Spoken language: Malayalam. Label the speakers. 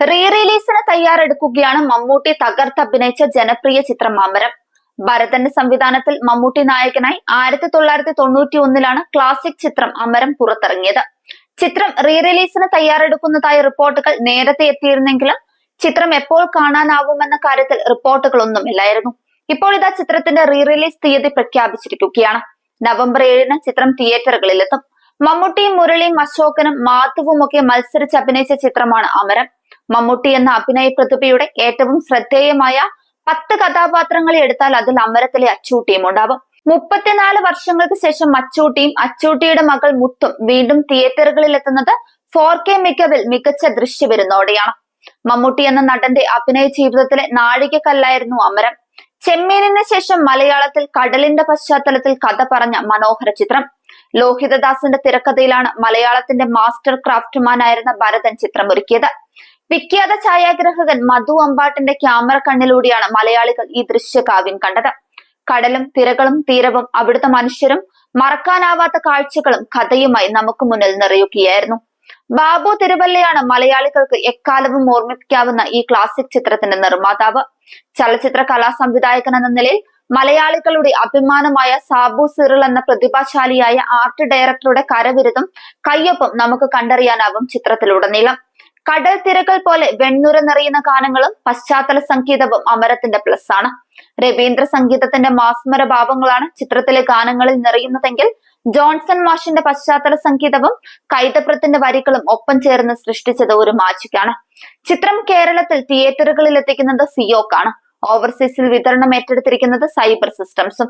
Speaker 1: റീ റിലീസിന് തയ്യാറെടുക്കുകയാണ് മമ്മൂട്ടി തകർത്തഭിനയിച്ച ജനപ്രിയ ചിത്രം അമരം ഭരതന്റെ സംവിധാനത്തിൽ മമ്മൂട്ടി നായകനായി ആയിരത്തി തൊള്ളായിരത്തി തൊണ്ണൂറ്റി ഒന്നിലാണ് ക്ലാസിക് ചിത്രം അമരം പുറത്തിറങ്ങിയത്. ചിത്രം റീ റിലീസിന് തയ്യാറെടുക്കുന്നതായ റിപ്പോർട്ടുകൾ നേരത്തെ എത്തിയിരുന്നെങ്കിലും ചിത്രം എപ്പോൾ കാണാനാവുമെന്ന കാര്യത്തിൽ റിപ്പോർട്ടുകളൊന്നുമില്ലായിരുന്നു. ഇപ്പോൾ ഇതാ ചിത്രത്തിന്റെ റീ റിലീസ് തീയതി പ്രഖ്യാപിച്ചിരിക്കുകയാണ്. നവംബർ ഏഴിന് ചിത്രം തിയേറ്ററുകളിലെത്തും. മമ്മൂട്ടിയും മുരളിയും അശോകനും മാധവും ഒക്കെ മത്സരിച്ച് അഭിനയിച്ച ചിത്രമാണ് അമരം. മമ്മൂട്ടി എന്ന അഭിനയ പ്രതിഭയുടെ ഏറ്റവും ശ്രദ്ധേയമായ പത്ത് കഥാപാത്രങ്ങളെ എടുത്താൽ അതിൽ അമരത്തിലെ അച്ചൂട്ടിയും ഉണ്ടാവും മുപ്പത്തിനാല് വർഷങ്ങൾക്ക് ശേഷം അച്ചൂട്ടിയും അച്ചൂട്ടിയുടെ മകൾ മുത്തും വീണ്ടും തിയേറ്ററുകളിൽ എത്തുന്നത് ഫോർ കെ മികവിൽ മികച്ച ദൃശ്യവിരുന്നോടെയാണ്. മമ്മൂട്ടി എന്ന നടന്റെ അഭിനയ ജീവിതത്തിലെ നാഴികക്കല്ലായിരുന്നു അമരം. ചെമ്മീനിന് ശേഷം മലയാളത്തിൽ കടലിന്റെ പശ്ചാത്തലത്തിൽ കഥ പറഞ്ഞ മനോഹര ചിത്രം. ലോഹിതദാസിന്റെ തിരക്കഥയിലാണ് മലയാളത്തിന്റെ മാസ്റ്റർ ക്രാഫ്റ്റ്മാനായിരുന്ന ഭരതൻ ചിത്രമൊരുക്കിയത്. വിഖ്യാത ഛായാഗ്രാഹകൻ മധു അമ്പാട്ടിന്റെ ക്യാമറ കണ്ണിലൂടെയാണ് മലയാളികൾ ഈ ദൃശ്യകാവ്യം കണ്ടത്. കടലും തിരകളും തീരവും അവിടുത്തെ മനുഷ്യരും മറക്കാനാവാത്ത കാഴ്ചകളും കഥയുമായി നമുക്ക് മുന്നിൽ നിറയുകയായിരുന്നു. ബാബു തിരുവല്ലയാണ് മലയാളികൾക്ക് എക്കാലവും ഓർമ്മിപ്പിക്കാവുന്ന ഈ ക്ലാസിക് ചിത്രത്തിന്റെ നിർമ്മാതാവ്. ചലച്ചിത്ര കലാ സംവിധായകൻ എന്ന നിലയിൽ മലയാളികളുടെ അഭിമാനമായ സാബു സിറിൽ എന്ന പ്രതിഭാശാലിയായ ആർട്ട് ഡയറക്ടറുടെ കരവിരുതും കയ്യൊപ്പം നമുക്ക് കണ്ടറിയാനാവും ചിത്രത്തിലുടനീളം. കടൽ തിരകൾ പോലെ വെണ്ണുര നിറയുന്ന ഗാനങ്ങളും പശ്ചാത്തല സംഗീതവും അമരത്തിന്റെ പ്ലസ് ആണ്. രവീന്ദ്ര സംഗീതത്തിന്റെ മാസ്മര ഭാവങ്ങളാണ് ചിത്രത്തിലെ ഗാനങ്ങളിൽ നിറയുന്നതെങ്കിൽ ജോൺസൺ മാഷിന്റെ പശ്ചാത്തല സംഗീതവും കൈതപ്രത്തിന്റെ വരികളും ഒപ്പം ചേർന്ന് സൃഷ്ടിച്ചത് ഒരു മാജിക്കാണ് ചിത്രം കേരളത്തിൽ തിയേറ്ററുകളിൽ എത്തിക്കുന്നത് സിയോക്കാണ് ഓവർസീസിൽ വിതരണം ഏറ്റെടുത്തിരിക്കുന്നത് സൈബർ സിസ്റ്റംസും